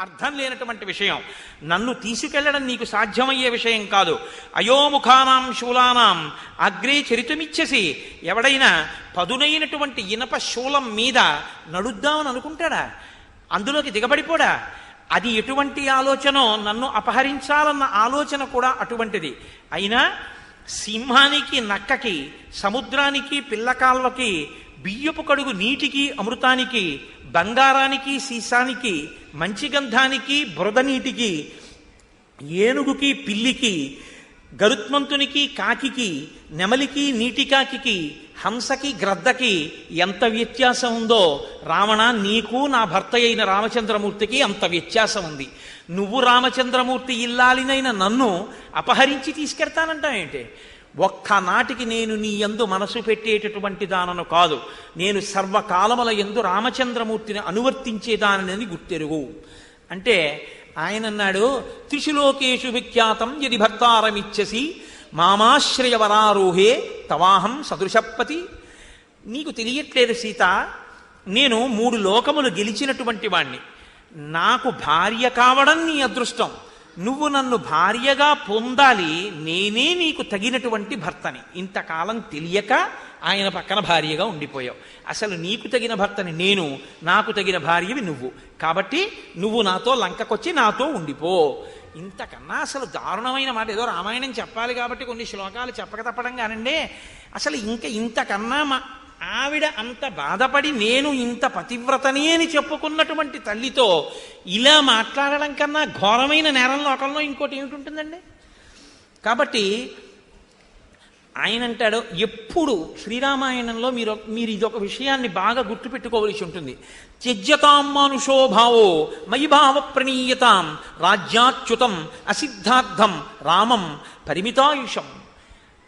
అర్థం లేనటువంటి విషయం. నన్ను తీసుకెళ్ళడం నీకు సాధ్యమయ్యే విషయం కాదు. అయోముఖానాం శూలానాం అగ్రే చరితమిచ్చేసి ఎవడైనా పదునైనటువంటి ఇనప శూలం మీద నడుద్దామని అనుకుంటాడా? అందులోకి దిగబడిపోడా? అది ఎటువంటి ఆలోచనో నన్ను అపహరించాలన్న ఆలోచన కూడా అటువంటిది. అయినా సింహానికి నక్కకి సముద్రానికి పిల్లకాల్వకి బియ్యపు కడుగు నీటికి అమృతానికి బంగారానికి సీసానికి మంచి గంధానికి బురద నీటికి ఏనుగుకి పిల్లికి గరుత్మంతునికి కాకికి నెమలికి నీటికాకి హంసకి గ్రద్దకి ఎంత వ్యత్యాసం ఉందో రావణ నీకు నా భర్త అయిన రామచంద్రమూర్తికి అంత వ్యత్యాసం ఉంది. నువ్వు రామచంద్రమూర్తి ఇల్లాలినైన నన్ను అపహరించి తీసుకెడతానంటావేంటి ఒక్కనాటికి నేను నీ ఎందు మనసు పెట్టేటటువంటి దానను కాదు. నేను సర్వకాలముల ఎందు రామచంద్రమూర్తిని అనువర్తించేదానని గుర్తెరుగు. అంటే ఆయన అన్నాడు త్రిశులోకేషు విఖ్యాతం యది భర్తారమిచ్చసి మామాశ్రయవరారోహే తవాహం సదృశపతి. నీకు తెలియట్లేదు సీత నేను మూడు లోకములు గెలిచినటువంటి వాణ్ణి. నాకు భార్య కావడం నీ అదృష్టం. నువ్వు నన్ను భార్యగా పొందాలి నేనే నీకు తగినటువంటి భర్తని. ఇంతకాలం తెలియక ఆయన పక్కన భార్యగా ఉండిపోయావు. అసలు నీకు తగిన భర్తని నేను నాకు తగిన భార్యవి నువ్వు. కాబట్టి నువ్వు నాతో లంకకొచ్చి నాతో ఉండిపో. ఇంతకన్నా అసలు దారుణమైన మాట ఏదో రామాయణం చెప్పాలి కాబట్టి కొన్ని శ్లోకాలు చెప్పక తప్పడం కానండి. అసలు ఇంకా ఇంతకన్నా మా ఆవిడ అంత బాధపడి నేను ఇంత పతివ్రతని అని చెప్పుకున్నటువంటి తల్లితో ఇలా మాట్లాడడం కన్నా ఘోరమైన నేరం లోకంలో ఇంకోటి ఏమిటి కాబట్టి ఆయన అంటాడు ఎప్పుడు శ్రీరామాయణంలో మీరు మీరు ఇదొక విషయాన్ని బాగా గుర్తుపెట్టుకోవలసి ఉంటుంది. త్యజ్యతాం మానుషోభావో మయిభావ ప్రణీయతాం రాజ్యాచ్యుతం అసిద్ధార్థం రామం పరిమితాయుషం.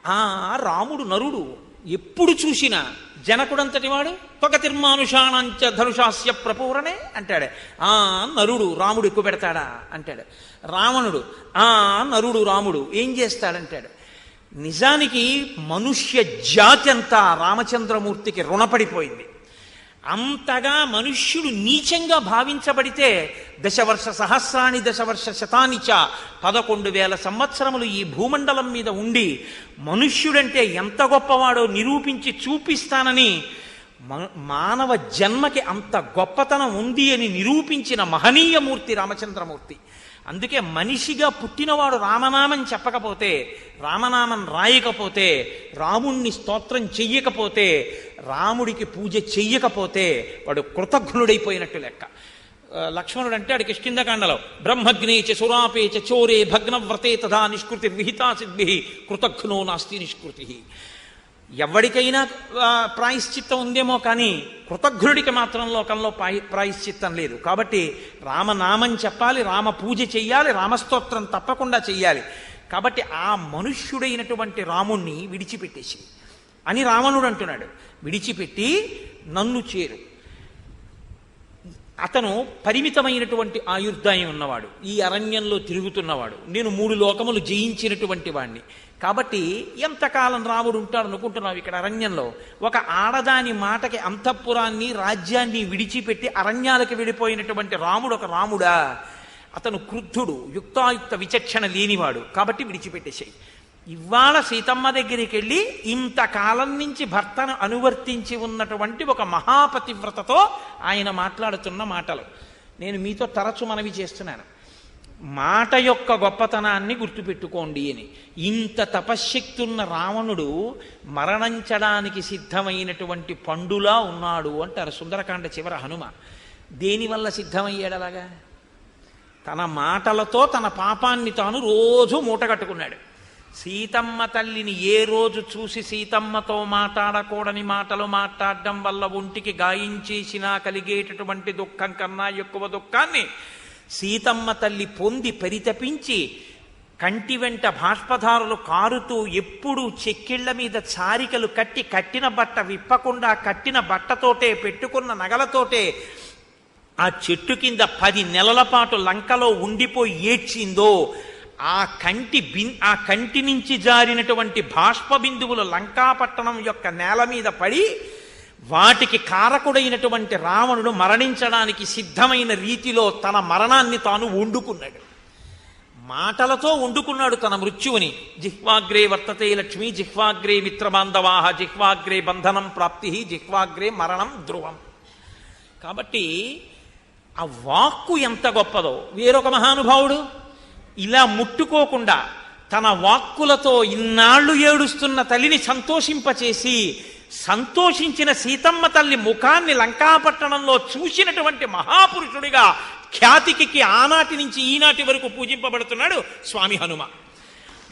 ఆ రాముడు నరుడు ఎప్పుడు చూసినా జనకుడంతటి వాడు తొక తిర్మానుషాణంచ ధనుషాస్య ప్రపూరణే అంటాడు. ఆ నరుడు రాముడు ఎక్కువ పెడతాడా? అంటాడు. రావణుడు ఆ నరుడు రాముడు ఏం చేస్తాడంటాడు? నిజానికి మనుష్య జాతి అంతా రామచంద్రమూర్తికి రుణపడిపోయింది. అంతగా మనుష్యుడు నీచంగా భావించబడితే దశవర్ష సహస్రాని దశవర్ష శతాని చ పదకొండు వేల సంవత్సరములు ఈ భూమండలం మీద ఉండి మనుష్యుడంటే ఎంత గొప్పవాడో నిరూపించి చూపిస్తానని మ- మానవ జన్మకి అంత గొప్పతనం ఉంది అని నిరూపించిన మహనీయమూర్తి రామచంద్రమూర్తి. అందుకే మనిషిగా పుట్టినవాడు రామనామం చెప్పకపోతే రామనామం రాయకపోతే రాముణ్ణి స్తోత్రం చెయ్యకపోతే రాముడికి పూజ చెయ్యకపోతే వాడు కృతజ్ఞుడైపోయినట్టు లెక్క. లక్ష్మణుడు అంటే అడికి కిష్కిందకాండలో బ్రహ్మగ్నే చ చ చోరే భగ్నవ్రతే తదా నిష్కృతి విహితా సిద్ధి కృతఘ్నో నాస్తి నిష్కృతి. ఎవరికైనా ప్రాయశ్చిత్తం ఉందేమో కానీ కృతజ్ఞుడికి మాత్రం లోకంలో ప్రాయశ్చిత్తం లేదు. కాబట్టి రామనామం చెప్పాలి రామ పూజ చెయ్యాలి రామస్తోత్రం తప్పకుండా చెయ్యాలి. కాబట్టి ఆ మనుష్యుడైనటువంటి రాముణ్ణి విడిచిపెట్టేసి అని రావణుడు అంటున్నాడు. విడిచిపెట్టి నన్ను చేరు. అతను పరిమితమైనటువంటి ఆయుర్దాయం ఉన్నవాడు. ఈ అరణ్యంలో తిరుగుతున్నవాడు. నేను మూడు లోకములు జయించినటువంటి వాణ్ణి. కాబట్టి ఎంతకాలం రాముడు ఉంటాడు అనుకుంటున్నావు ఇక్కడ అరణ్యంలో? ఒక ఆడదాని మాటకి అంతఃపురాన్ని రాజ్యాన్ని విడిచిపెట్టి అరణ్యాలకు వెళ్ళిపోయినటువంటి రాముడు ఒక రాముడా? అతను క్రుద్ధుడు యుక్తాయుక్త విచక్షణ లేనివాడు. కాబట్టి విడిచిపెట్టేసాయి. ఇవాళ సీతమ్మ దగ్గరికి వెళ్ళి ఇంతకాలం నుంచి భర్తను అనువర్తించి ఉన్నటువంటి ఒక మహాపతివ్రతతో ఆయన మాట్లాడుతున్న మాటలు. నేను మీతో తరచు మనవి చేస్తున్నాను. మాట యొక్క గొప్పతనాన్ని గుర్తుపెట్టుకోండి అని. ఇంత తపశ్శక్తి ఉన్న రావణుడు మరణించడానికి సిద్ధమైనటువంటి పండులా ఉన్నాడు అంటారు సుందరకాండ చివర హనుమ. దేనివల్ల సిద్ధమయ్యాడు అలాగా? తన మాటలతో తన పాపాన్ని తాను రోజు మూటగట్టుకున్నాడు సీతమ్మ తల్లిని ఏ రోజు చూసి సీతమ్మతో మాట్లాడకూడని మాటలు మాట్లాడడం వల్ల ఒంటికి గాయం చేసినా కలిగేటటువంటి దుఃఖం కన్నా ఎక్కువ దుఃఖాన్ని సీతమ్మ తల్లి పొంది పరితపించి కంటి వెంట బాష్పధారులు కారుతూ ఎప్పుడూ చెక్కిళ్ళ మీద చారికలు కట్టి కట్టిన బట్ట విప్పకుండా కట్టిన బట్టతోటే పెట్టుకున్న నగలతోటే ఆ చెట్టు కింద పది నెలల పాటు లంకలో ఉండిపోయి ఏడ్చిందో ఆ కంటి బిన్ ఆ కంటి నుంచి జారినటువంటి బాష్ప బిందువులు లంకాపట్టణం యొక్క నేల మీద పడి వాటికి కారకుడైనటువంటి రావణుడు మరణించడానికి సిద్ధమైన రీతిలో తన మరణాన్ని తాను వండుకున్నాడు. మాటలతో వండుకున్నాడు తన మృత్యువుని. జిహ్వాగ్రే వర్తతే లక్ష్మి జిహ్వాగ్రే మిత్రబాంధవాహ జిహ్వాగ్రే బంధనం ప్రాప్తి జిహ్వాగ్రే మరణం ధ్రువం. కాబట్టి ఆ వాక్కు ఎంత గొప్పదో. వేరొక మహానుభావుడు ఇలా ముట్టుకోకుండా తన వాక్కులతో ఇన్నాళ్ళు ఏడుస్తున్న తల్లిని సంతోషింపచేసి సంతోషించిన సీతమ్మ తల్లి ముఖాన్ని లంకాపట్టణంలో చూసినటువంటి మహాపురుషుడిగా ఖ్యాతికి ఆనాటి నుంచి ఈనాటి వరకు పూజింపబడుతున్నాడు స్వామి హనుమ.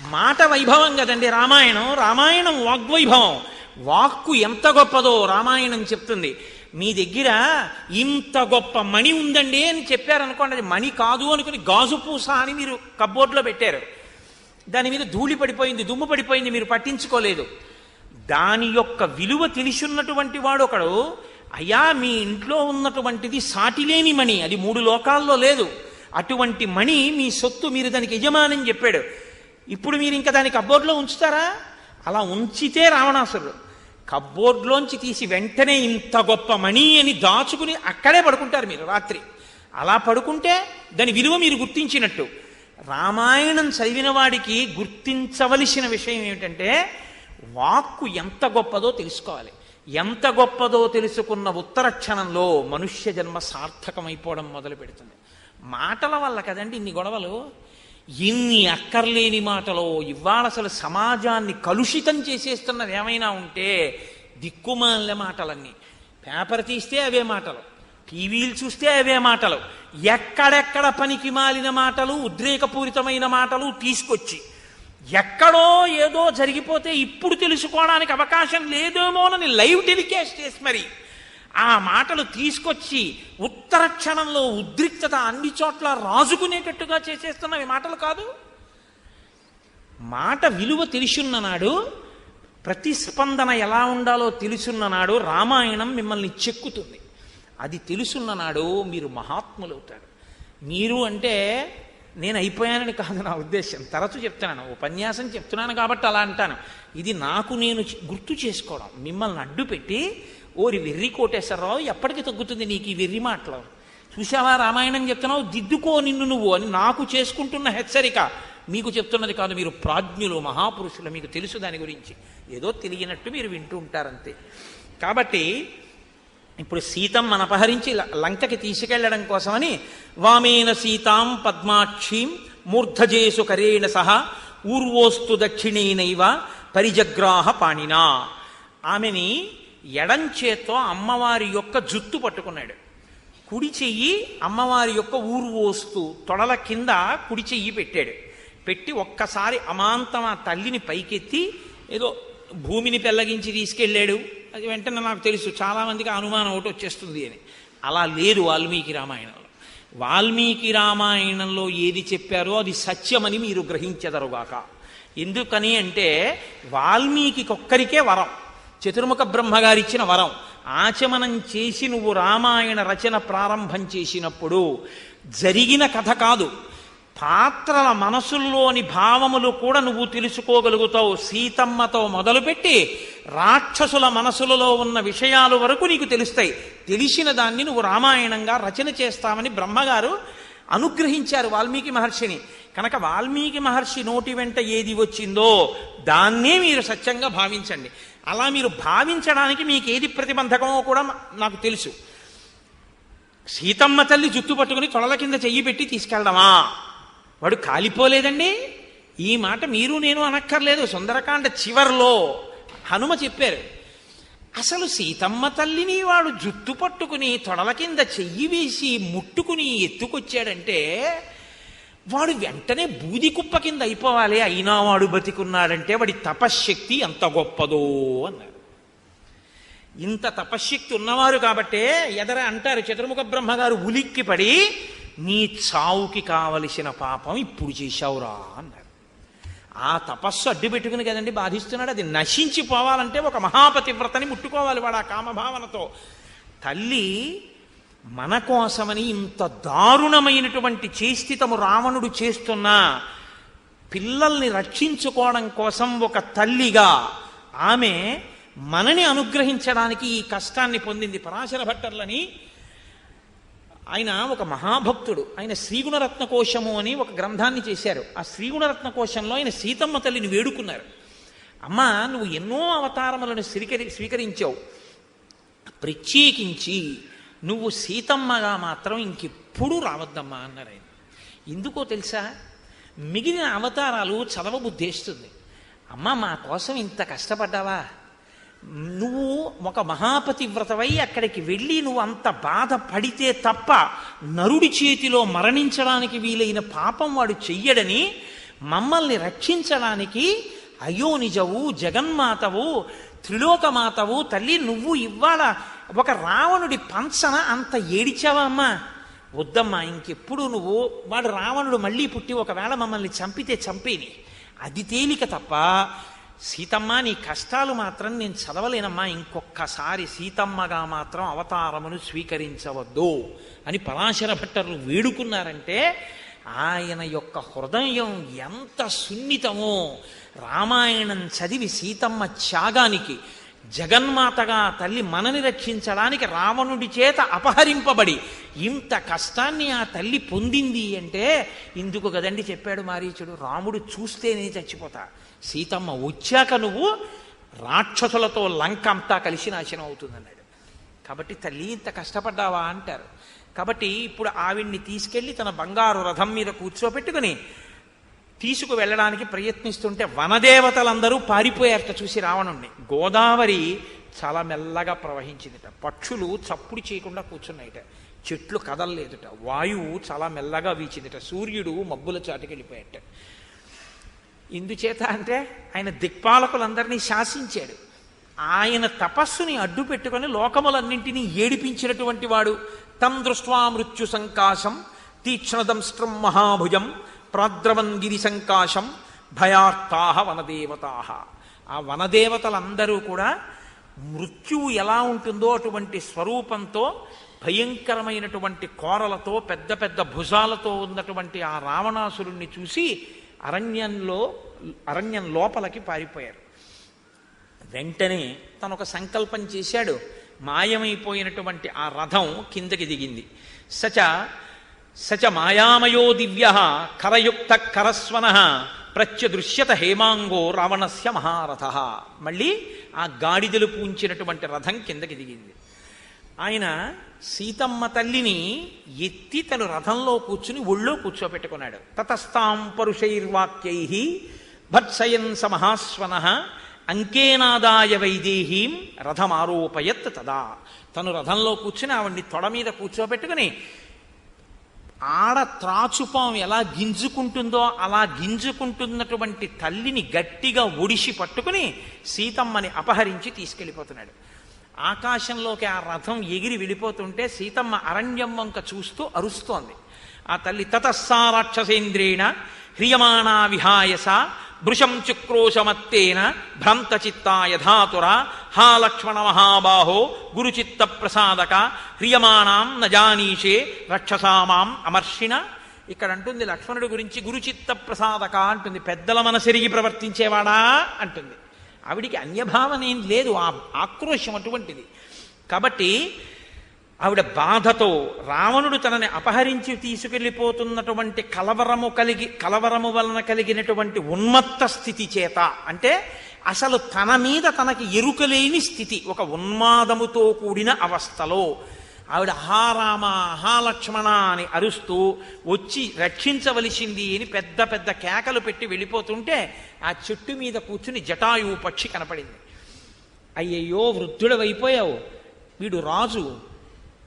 మాట వైభవం కదండి రామాయణం. రామాయణం వాగ్వైభవం. వాక్కు ఎంత గొప్పదో రామాయణం చెప్తుంది. మీ దగ్గర ఇంత గొప్ప మణి ఉందండి అని చెప్పారనుకోండి అది మణి కాదు అనుకుని గాజు పూస అని మీరు కబ్బోర్డ్లో పెట్టారు. దాని మీద ధూళి పడిపోయింది దుమ్ము పడిపోయింది మీరు పట్టించుకోలేదు. దాని యొక్క విలువ తెలిసున్నటువంటి వాడు ఒకడు అయ్యా మీ ఇంట్లో ఉన్నటువంటిది సాటిలేని మణి అది మూడు లోకాల్లో లేదు. అటువంటి మణి మీ సొత్తు మీరు దానికి యజమాని చెప్పాడు. ఇప్పుడు మీరు ఇంకా దాని కబ్బోర్డ్లో ఉంచుతారా? అలా ఉంచితే రావణాసురుడు. కబ్బోర్డ్లోంచి తీసి వెంటనే ఇంత గొప్ప మణి అని దాచుకుని అక్కడే పడుకుంటారు మీరు రాత్రి. అలా పడుకుంటే దాని విలువ మీరు గుర్తించినట్టు. రామాయణం చదివిన వాడికి గుర్తించవలసిన విషయం ఏమిటంటే వాక్కు ఎంత గొప్పదో తెలుసుకోవాలి. ఎంత గొప్పదో తెలుసుకున్న ఉత్తర క్షణంలో మనుష్య జన్మ సార్థకమైపోవడం మొదలు పెడుతుంది. మాటల వల్ల కదండి ఇన్ని గొడవలు? ఇన్ని అక్కర్లేని మాటలో ఇవాళ అసలు సమాజాన్ని కలుషితం చేసేస్తున్నది ఏమైనా ఉంటే దిక్కుమాల మాటలన్నీ. పేపర్ తీస్తే అవే మాటలు. టీవీలు చూస్తే అవే మాటలు. ఎక్కడెక్కడ పనికి మాలిన మాటలు ఉద్రేకపూరితమైన మాటలు తీసుకొచ్చి ఎక్కడో ఏదో జరిగిపోతే ఇప్పుడు తెలుసుకోవడానికి అవకాశం లేదేమోనని లైవ్ టెలికాస్ట్ చేసి మరి ఆ మాటలు తీసుకొచ్చి ఉత్తర క్షణంలో ఉద్రిక్తత అన్ని చోట్ల రాజుకునేటట్టుగా చేసేస్తున్నవి మాటలు కాదు. మాట విలువ తెలిసున్న నాడు ప్రతిస్పందన ఎలా ఉండాలో తెలుసున్ననాడు రామాయణం మిమ్మల్ని చెక్కుతుంది. అది తెలుసున్న నాడు మీరు మహాత్ములవుతారు. మీరు అంటే నేను అయిపోయానని కాదు నా ఉద్దేశం తరచు చెప్తున్నాను ఉపన్యాసం చెప్తున్నాను కాబట్టి అలా అంటాను. ఇది నాకు నేను గుర్తు చేసుకోవడం. మిమ్మల్ని అడ్డు పెట్టి ఓరి వెర్రి కోటేశ్వరరావు ఎప్పటికి తగ్గుతుంది నీకు ఈ వెర్రి మాటలు? చూసావా రామాయణం చెప్తున్నావు? దిద్దుకో నిన్ను నువ్వు అని నాకు చేసుకుంటున్న హెచ్చరిక. మీకు చెప్తున్నది కాదు మీరు ప్రాజ్ఞులు మహాపురుషులు మీకు తెలుసు దాని గురించి. ఏదో తెలియనట్టు మీరు వింటూ ఉంటారంతే. కాబట్టి ఇప్పుడు సీతమ్మను అపహరించి లంకకి తీసుకెళ్ళడం కోసమని వామేన సీతాం పద్మాక్షీం మూర్ధజేసు కరేణ సహా ఊర్వోస్తు దక్షిణేనైవ పరిజగ్రాహ పాణినా. ఆమెని ఎడంచేత్తో అమ్మవారి యొక్క జుత్తు పట్టుకున్నాడు. కుడి చెయ్యి అమ్మవారి యొక్క ఊర్వోస్తు తొడల కింద కుడి చెయ్యి పెట్టాడు. పెట్టి ఒక్కసారి అమాంతం ఆ తల్లిని పైకెత్తి ఏదో భూమిని పెల్లగించి తీసుకెళ్ళాడు. అది వెంటనే నాకు తెలుసు చాలామందికి అనుమానం ఒకటి వచ్చేస్తుంది అని. అలా లేదు వాల్మీకి రామాయణంలో. వాల్మీకి రామాయణంలో ఏది చెప్పారో అది సత్యమని మీరు గ్రహించెదరుగాక. ఎందుకని అంటే వాల్మీకి ఒక్కరికే వరం. చతుర్ముఖ బ్రహ్మగారు ఇచ్చిన వరం. ఆచమనం చేసి నువ్వు రామాయణ రచన ప్రారంభం చేసినప్పుడు జరిగిన కథ కాదు. పాత్రల మనసుల్లోని భావములు కూడా నువ్వు తెలుసుకోగలుగుతావు. సీతమ్మతో మొదలుపెట్టి రాక్షసుల మనసులలో ఉన్న విషయాలు వరకు నీకు తెలుస్తాయి. తెలిసిన దాన్ని నువ్వు రామాయణంగా రచన చేస్తామని బ్రహ్మగారు అనుగ్రహించారు వాల్మీకి మహర్షిని. కనుక వాల్మీకి మహర్షి నోటి వెంట ఏది వచ్చిందో దాన్నే మీరు సత్యంగా భావించండి. అలా మీరు భావించడానికి మీకు ఏది ప్రతిబంధకమో కూడా నాకు తెలుసు. సీతమ్మ తల్లి జుట్టు పట్టుకుని తొడల కింద చెయ్యి పెట్టి తీసుకెళ్దామా? వాడు కాలిపోలేదండి. ఈ మాట మీరు నేను అనక్కర్లేదు. సుందరకాండ చివర్లో హనుమ చెప్పారు. అసలు సీతమ్మ తల్లిని వాడు జుత్తు పట్టుకుని తొడల కింద చెయ్యి వేసి ముట్టుకుని ఎత్తుకొచ్చాడంటే వాడు వెంటనే బూది కుప్ప కింద అయిపోవాలి. అయినా వాడు బతికున్నాడంటే వాడి తపశ్శక్తి ఎంత గొప్పదో అన్నారు. ఇంత తపశ్శక్తి ఉన్నవారు కాబట్టే ఎదర అంటారు చతుర్ముఖ బ్రహ్మగారు ఉలిక్కి పడి నీ చావుకి కావలసిన పాపం ఇప్పుడు చేశావురా అన్నారు ఆ తపస్సు అడ్డు పెట్టుకుని కదండి బాధిస్తున్నాడు. అది నశించిపోవాలంటే ఒక మహాపతివ్రతని ముట్టుకోవాలి వాడు ఆ కామభావనతో. తల్లి మన కోసమని ఇంత దారుణమైనటువంటి చేస్థితము రావణుడు చేస్తున్న పిల్లల్ని రక్షించుకోవడం కోసం ఒక తల్లిగా ఆమె మనని అనుగ్రహించడానికి ఈ కష్టాన్ని పొందింది పరాశర భట్టర్లని ఆయన ఒక మహాభక్తుడు. ఆయన శ్రీగుణరత్న కోశము అని ఒక గ్రంథాన్ని చేశారు. ఆ శ్రీగుణరత్న కోశంలో ఆయన సీతమ్మ తల్లిని వేడుకున్నారు. అమ్మా నువ్వు ఎన్నో అవతారములను స్వీకరి స్వీకరించావు. ప్రత్యేకించి నువ్వు సీతమ్మగా మాత్రం ఇంకెప్పుడు రావద్దమ్మా అన్నారు ఆయన. ఎందుకో తెలుసా? మిగిలిన అవతారాలు చదవబుద్ధేస్తుంది అమ్మ మా కోసం ఇంత కష్టపడ్డావా? నువ్వు ఒక మహాపతివ్రతవై అక్కడికి వెళ్ళి నువ్వు అంత బాధపడితే తప్ప నరుడి చేతిలో మరణించడానికి వీలైన పాపం వాడు చెయ్యడని మమ్మల్ని రక్షించడానికి అయ్యో నిజవు జగన్మాతవు త్రిలోకమాతవు తల్లి నువ్వు ఇవాళ ఒక రావణుడి పంచన అంత ఏడిచావా అమ్మా? వద్దమ్మా ఇంకెప్పుడు నువ్వు వాడు రావణుడు మళ్ళీ పుట్టి ఒకవేళ మమ్మల్ని చంపితే చంపేని. అది తేలిక తప్ప సీతమ్మ నీ కష్టాలు మాత్రం నేను చదవలేనమ్మా. ఇంకొక్కసారి సీతమ్మగా మాత్రం అవతారమును స్వీకరించవద్దు అని పరాశర భట్టర్లు వేడుకున్నారంటే ఆయన యొక్క హృదయం ఎంత సున్నితమో. రామాయణం చదివి సీతమ్మ త్యాగానికి జగన్మాతగా తల్లి మనని రక్షించడానికి రావణుడి చేత అపహరింపబడి ఇంత కష్టాన్ని ఆ తల్లి పొందింది అంటే ఇందుకు కదండి చెప్పాడు మారీచుడు రాముడు చూస్తేనే చచ్చిపోతా. సీతమ్మ వచ్చాక నువ్వు రాక్షసులతో లంక అంతా కలిసి నాశనం అవుతుందన్నాడు. కాబట్టి తల్లి ఇంత కష్టపడ్డావా అంటారు. కాబట్టి ఇప్పుడు ఆవిడ్ని తీసుకెళ్ళి తన బంగారు రథం మీద కూర్చోపెట్టుకుని తీసుకు వెళ్ళడానికి ప్రయత్నిస్తుంటే వనదేవతలందరూ పారిపోయారట చూసి రావణుణ్ణి. గోదావరి చాలా మెల్లగా ప్రవహించిందిట. పక్షులు చప్పుడు చేయకుండా కూర్చున్నాయిట. చెట్లు కదలలేదుట. వాయువు చాలా మెల్లగా వీచిందిట. సూర్యుడు మబ్బుల చాటుకి వెళ్ళిపోయాట ఇందుచేత అంటే ఆయన దిక్పాలకులందరినీ శాసించాడు. ఆయన తపస్సుని అడ్డు పెట్టుకొని లోకములన్నింటినీ ఏడిపించినటువంటి వాడు. తం దృష్ట్వా మృత్యు సంకాశం తీక్ష్ణదంస్ట్రం మహాభుజం ప్రాద్రవన్ గిరి సంకాశం భయార్తాహ వనదేవతాహ. ఆ వనదేవతలందరూ కూడా మృత్యువు ఎలా ఉంటుందో అటువంటి స్వరూపంతో భయంకరమైనటువంటి కోరలతో పెద్ద పెద్ద భుజాలతో ఉన్నటువంటి ఆ రావణాసురుణ్ణి చూసి అరణ్యంలో అరణ్యం లోపలికి పారిపోయారు. వెంటనే తను ఒక సంకల్పం చేశాడు. మాయమైపోయినటువంటి ఆ రథం కిందకి దిగింది. సచ సచ మాయామయో దివ్య కరయుక్త కరస్వన ప్రత్యదృశ్యత హేమాంగో రావణస్య మహారథ. మళ్ళీ ఆ గాడిదలు పూంచినటువంటి రథం కిందకి దిగింది. ఆయన సీతమ్మ తల్లిని ఎత్తి తను రథంలో కూర్చుని ఒళ్ళో కూర్చోపెట్టుకున్నాడు. తతస్తాం పరుషైర్వాక్యై భత్సయన్ సమహాస్వన అంకేనాదాయ వైదేహీం రథమారోపయత్ తదా. తను రథంలో కూర్చుని ఆవిడ్ని తొడ మీద కూర్చోబెట్టుకుని ఆడ త్రాచుపాం ఎలా గింజుకుంటుందో అలా గింజుకుంటున్నటువంటి తల్లిని గట్టిగా ఒడిసి పట్టుకుని సీతమ్మని అపహరించి తీసుకెళ్ళిపోతున్నాడు. ఆకాశంలోకి ఆ రథం ఎగిరి వెళ్ళిపోతుంటే సీతమ్మ అరణ్యం వంక చూస్తూ అరుస్తోంది. ఆ తల్లి తతస్సా రాక్షసేంద్రేణ హ్రియమాణా విహాయస భృశం చుక్రోశమత్తేన భ్రంతచిత్త యథాతుర హా లక్ష్మణ మహాబాహో గురుచిత్త ప్రసాదక హ్రియమాణం నజానీషే రక్షసామాం అమర్షిణ. ఇక్కడ అంటుంది లక్ష్మణుడి గురించి గురుచిత్త ప్రసాదక అంటుంది. పెద్దల మనసెరిగి ప్రవర్తించేవాడా అంటుంది. ఆవిడికి అన్యభావన ఏం లేదు. ఆ ఆక్రోశం అటువంటిది. కాబట్టి ఆవిడ బాధతో రావణుడు తనని అపహరించి తీసుకెళ్ళిపోతున్నటువంటి కలవరము కలిగి కలవరము వలన కలిగినటువంటి ఉన్మత్త స్థితి చేత. అంటే అసలు తన మీద తనకి ఎరుకలేని స్థితి ఒక ఉన్మాదముతో కూడిన అవస్థలో. ఆవిడ హారామ హాలక్ష్మణ అని అరుస్తూ వచ్చి రక్షించవలసింది అని పెద్ద పెద్ద కేకలు పెట్టి వెళ్ళిపోతుంటే ఆ చెట్టు మీద కూర్చుని జటాయువు పక్షి కనపడింది. అయ్యయ్యో వృద్ధుడవైపోయావు. వీడు రాజు.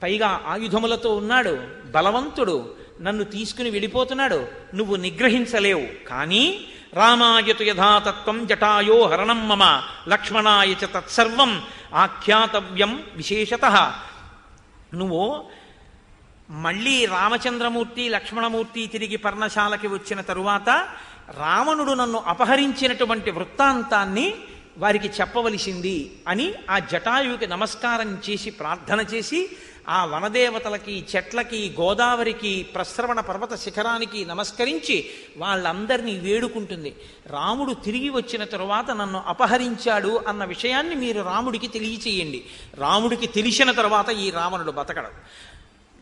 పైగా ఆయుధములతో ఉన్నాడు. బలవంతుడు. నన్ను తీసుకుని వెళ్ళిపోతున్నాడు. నువ్వు నిగ్రహించలేవు. కానీ రామాయతు యథాతత్వం జటాయో హరణం మమ. లక్ష్మణాయ చ తత్సర్వం ఆఖ్యాతవ్యం విశేషత. నువ్వు మళ్ళీ రామచంద్రమూర్తి లక్ష్మణమూర్తి తిరిగి పర్ణశాలకి వచ్చిన తరువాత రావణుడు నన్ను అపహరించినటువంటి వృత్తాంతాన్ని వారికి చెప్పవలసింది అని ఆ జటాయువుకి నమస్కారం చేసి ప్రార్థన చేసి ఆ వనదేవతలకి చెట్లకి గోదావరికి ప్రస్రవణ పర్వత శిఖరానికి నమస్కరించి వాళ్ళందరినీ వేడుకుంటుంది. రాముడు తిరిగి వచ్చిన తరువాత నన్ను అపహరించాడు అన్న విషయాన్ని మీరు రాముడికి తెలియచేయండి. రాముడికి తెలిసిన తర్వాత ఈ రావణుడు బతకడం.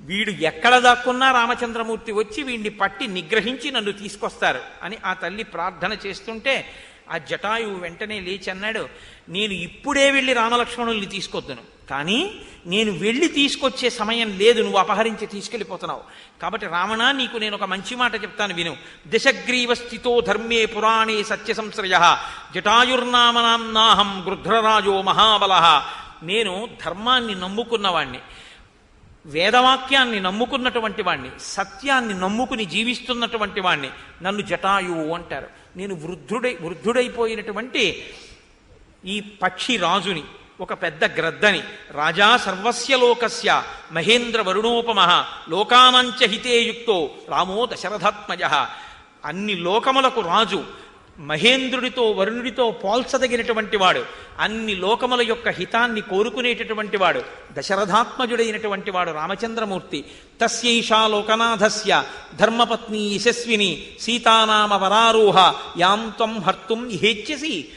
వీడు ఎక్కడ దాక్కున్నా రామచంద్రమూర్తి వచ్చి వీడిని పట్టి నిగ్రహించి నన్ను తీసుకొస్తారు అని ఆ తల్లి ప్రార్థన చేస్తుంటే ఆ జటాయువు వెంటనే లేచి అన్నాడు నేను ఇప్పుడే వెళ్ళి రామలక్ష్మణుల్ని తీసుకొద్దును. కానీ నేను వెళ్ళి తీసుకొచ్చే సమయం లేదు నువ్వు అపహరించి తీసుకెళ్ళిపోతున్నావు. కాబట్టి రావణ నీకు నేను ఒక మంచి మాట చెప్తాను విను. దిశగ్రీవస్థితో ధర్మే పురాణే సత్య సంశ్రయ జటాయుర్నామనాహం గృధ్రరాజో మహాబల. నేను ధర్మాన్ని నమ్ముకున్నవాణ్ణి వేదవాక్యాన్ని నమ్ముకున్నటువంటి వాణ్ణి సత్యాన్ని నమ్ముకుని జీవిస్తున్నటువంటి వాణ్ణి నన్ను జటాయువు అంటారు. నేను వృద్ధుడై వృద్ధుడైపోయినటువంటి ఈ పక్షి రాజుని ఒక పెద్ద గ్రద్దని రాజా సర్వస్య లోకస్య మహేంద్ర వరుణోపమ లోకానంచ హితేయుక్తో రామో దశరథాత్మజ. అన్ని లోకములకు రాజు మహేంద్రుడితో వరుణుడితో పోల్చదగినటువంటి వాడు అన్ని లోకముల యొక్క హితాన్ని కోరుకునేటటువంటి వాడు దశరథాత్మజుడైనటువంటి వాడు రామచంద్రమూర్తి. తస్యైషా లోకనాథస్య ధర్మపత్ని యశస్విని సీతానామ వరారూహ యాం త్వం హర్తుం ఇహేచ్యసి.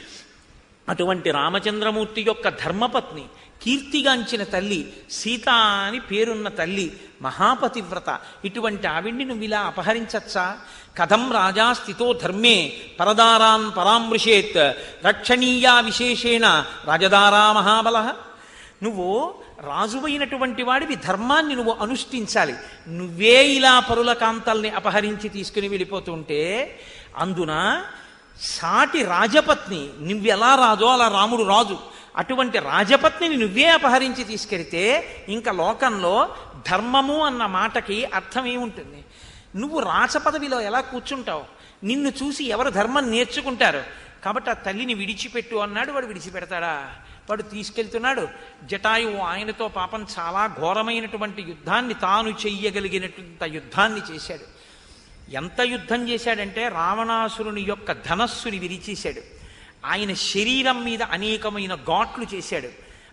అటువంటి రామచంద్రమూర్తి యొక్క ధర్మపత్ని కీర్తిగాంచిన తల్లి సీత అని పేరున్న తల్లి మహాపతివ్రత. ఇటువంటి ఆవిడ్ని నువ్వు ఇలా అపహరించచ్చా? కథం రాజా స్థితో ధర్మే పరదారాన్ పరామృషేత్ రక్షణీయా విశేషేణ రాజదారా మహాబల. నువ్వు రాజువైనటువంటి వాడివి ధర్మాన్ని నువ్వు అనుష్ఠించాలి. నువ్వే ఇలా పరుల కాంతల్ని అపహరించి తీసుకుని వెళ్ళిపోతుంటే అందున సాటి రాజపత్ని నువ్వెలా రాజో అలా రాముడు రాజు. అటువంటి రాజపత్నిని నువ్వే అపహరించి తీసుకెడితే ఇంకా లోకంలో ధర్మము అన్న మాటకి అర్థం ఏముంటుంది? నువ్వు రాచపదవిలో ఎలా కూర్చుంటావు? నిన్ను చూసి ఎవరు ధర్మం నేర్చుకుంటారు? కాబట్టి ఆ తల్లిని విడిచిపెట్టు అన్నాడు వాడు విడిచిపెడతాడా? వాడు తీసుకెళ్తున్నాడు. జటాయువు ఆయనతో పాపం చాలా ఘోరమైనటువంటి యుద్ధాన్ని తాను చెయ్యగలిగినటువంటి యుద్ధాన్ని చేశాడు. ఎంత యుద్ధం చేశాడంటే రావణాసురుని యొక్క ధనస్సుని విరిచేశాడు. ఆయన శరీరం మీద అనేకమైన ఘాట్లు చేశాడు.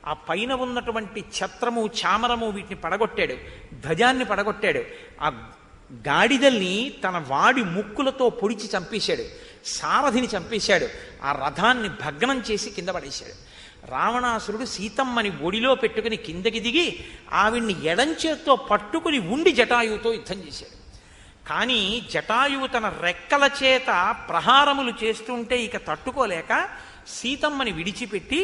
ఆ పైన ఉన్నటువంటి ఛత్రము చామరము వీటిని పడగొట్టాడు. ధ్వజాన్ని పడగొట్టాడు. ఆ గాడిదల్ని తన వాడి ముక్కులతో పొడిచి చంపేశాడు. సారథిని చంపేశాడు. ఆ రథాన్ని భగ్నం చేసి కింద పడేశాడు. రావణాసురుడు సీతమ్మని ఒడిలో పెట్టుకుని కిందకి దిగి ఆవిడ్ని ఎడంచేత్తో పట్టుకుని ఉండి జటాయువుతో యుద్ధం చేశాడు. కానీ జటాయువు తన రెక్కల చేత ప్రహారములు చేస్తుంటే ఇక తట్టుకోలేక సీతమ్మని విడిచిపెట్టి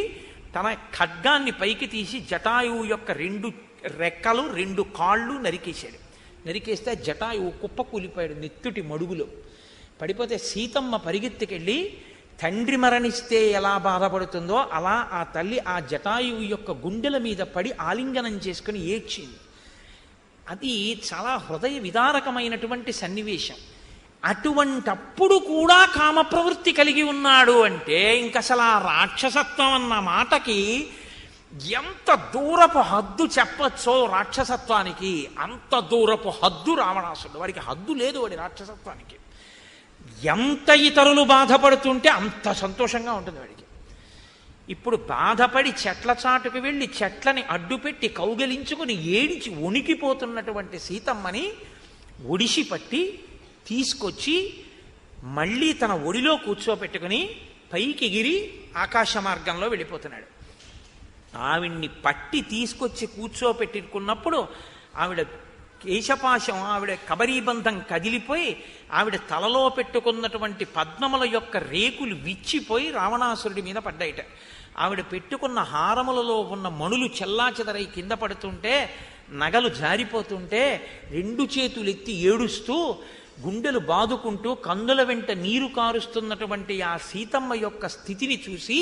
తన ఖడ్గాన్ని పైకి తీసి జటాయువు యొక్క రెండు రెక్కలు రెండు కాళ్ళు నరికేశాడు. నరికేస్తే జటాయువు కుప్ప కూలిపోయాడు నెత్తుటి మడుగులో. పడిపోతే సీతమ్మ పరిగెత్తుకెళ్ళి తండ్రి మరణిస్తే ఎలా బాధపడుతుందో అలా ఆ తల్లి ఆ జటాయువు యొక్క గుండెల మీద పడి ఆలింగనం చేసుకుని ఏడ్చింది. అది చాలా హృదయ విదారకమైనటువంటి సన్నివేశం. అటువంటప్పుడు కూడా కామ ప్రవృత్తి కలిగి ఉన్నాడు అంటే ఇంక అసలు ఆ రాక్షసత్వం అన్న మాటకి ఎంత దూరపు హద్దు చెప్పచ్చో రాక్షసత్వానికి అంత దూరపు హద్దు రావణాసుడు వాడికి హద్దు లేదు వాడి రాక్షసత్వానికి. ఎంత ఇతరులు బాధపడుతుంటే అంత సంతోషంగా ఉంటుంది వాడి ఇప్పుడు బాధపడి చెట్ల చాటుకు వెళ్ళి చెట్లని అడ్డుపెట్టి కౌగలించుకుని ఏడిచి వణికిపోతున్నటువంటి సీతమ్మని ఒడిసి పట్టి తీసుకొచ్చి మళ్ళీ తన ఒడిలో కూర్చోపెట్టుకుని పైకి ఎగిరి ఆకాశ మార్గంలో వెళ్ళిపోతున్నాడు. ఆవిడ్ని పట్టి తీసుకొచ్చి కూర్చోపెట్టుకున్నప్పుడు ఆవిడ కేశపాశం ఆవిడ కబరీబంధం కదిలిపోయి ఆవిడ తలలో పెట్టుకున్నటువంటి పద్మముల యొక్క రేకులు విచ్చిపోయి రావణాసురుడి మీద పడ్డాయిట. ఆవిడ పెట్టుకున్న హారములలో ఉన్న మణులు చెల్లాచెదరై కింద పడుతుంటే నగలు జారిపోతుంటే రెండు చేతులెత్తి ఏడుస్తూ గుండెలు బాదుకుంటూ కందుల వెంట నీరు కారుస్తున్నటువంటి ఆ సీతమ్మ యొక్క స్థితిని చూసి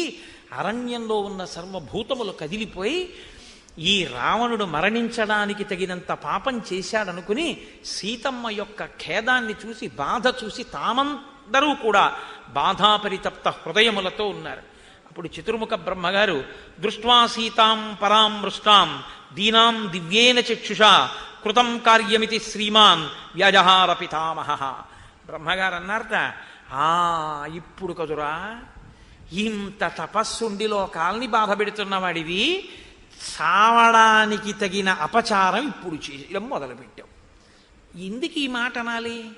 అరణ్యంలో ఉన్న సర్వభూతములు కదిలిపోయి ఈ రావణుడు మరణించడానికి తగినంత పాపం చేశాడనుకుని సీతమ్మ యొక్క ఖేదాన్ని చూసి బాధ చూసి తామందరూ కూడా బాధాపరితప్త హృదయములతో ఉన్నారు. అప్పుడు చతుర్ముఖ బ్రహ్మగారు దృష్ట్వా సీతాం పరాం మృష్టాం దీనాం దివ్యేన చక్షుషా కృతం కార్యమితి శ్రీమాన్ వ్యజహార పితామహ బ్రహ్మగారు అన్నారట ఆ ఇప్పుడు కదురా ఇంత తపస్సుండి లోకాల్ని బాధ పెడుతున్నవాడివి చావడానికి తగిన అపచారం ఇప్పుడు చేయడం మొదలుపెట్టావు ఎందుకు ఈ మాట అనాలి?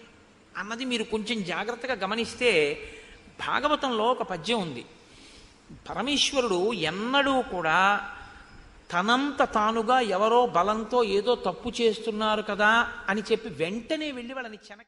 అన్నది మీరు కొంచెం జాగ్రత్తగా గమనిస్తే భాగవతంలో ఒక పద్యం ఉంది. పరమేశ్వరుడు ఎన్నడూ కూడా తనంత తానుగా ఎవరో బలంతో ఏదో తప్పు చేస్తున్నారు కదా అని చెప్పి వెంటనే వెళ్ళి వాళ్ళని చెనక్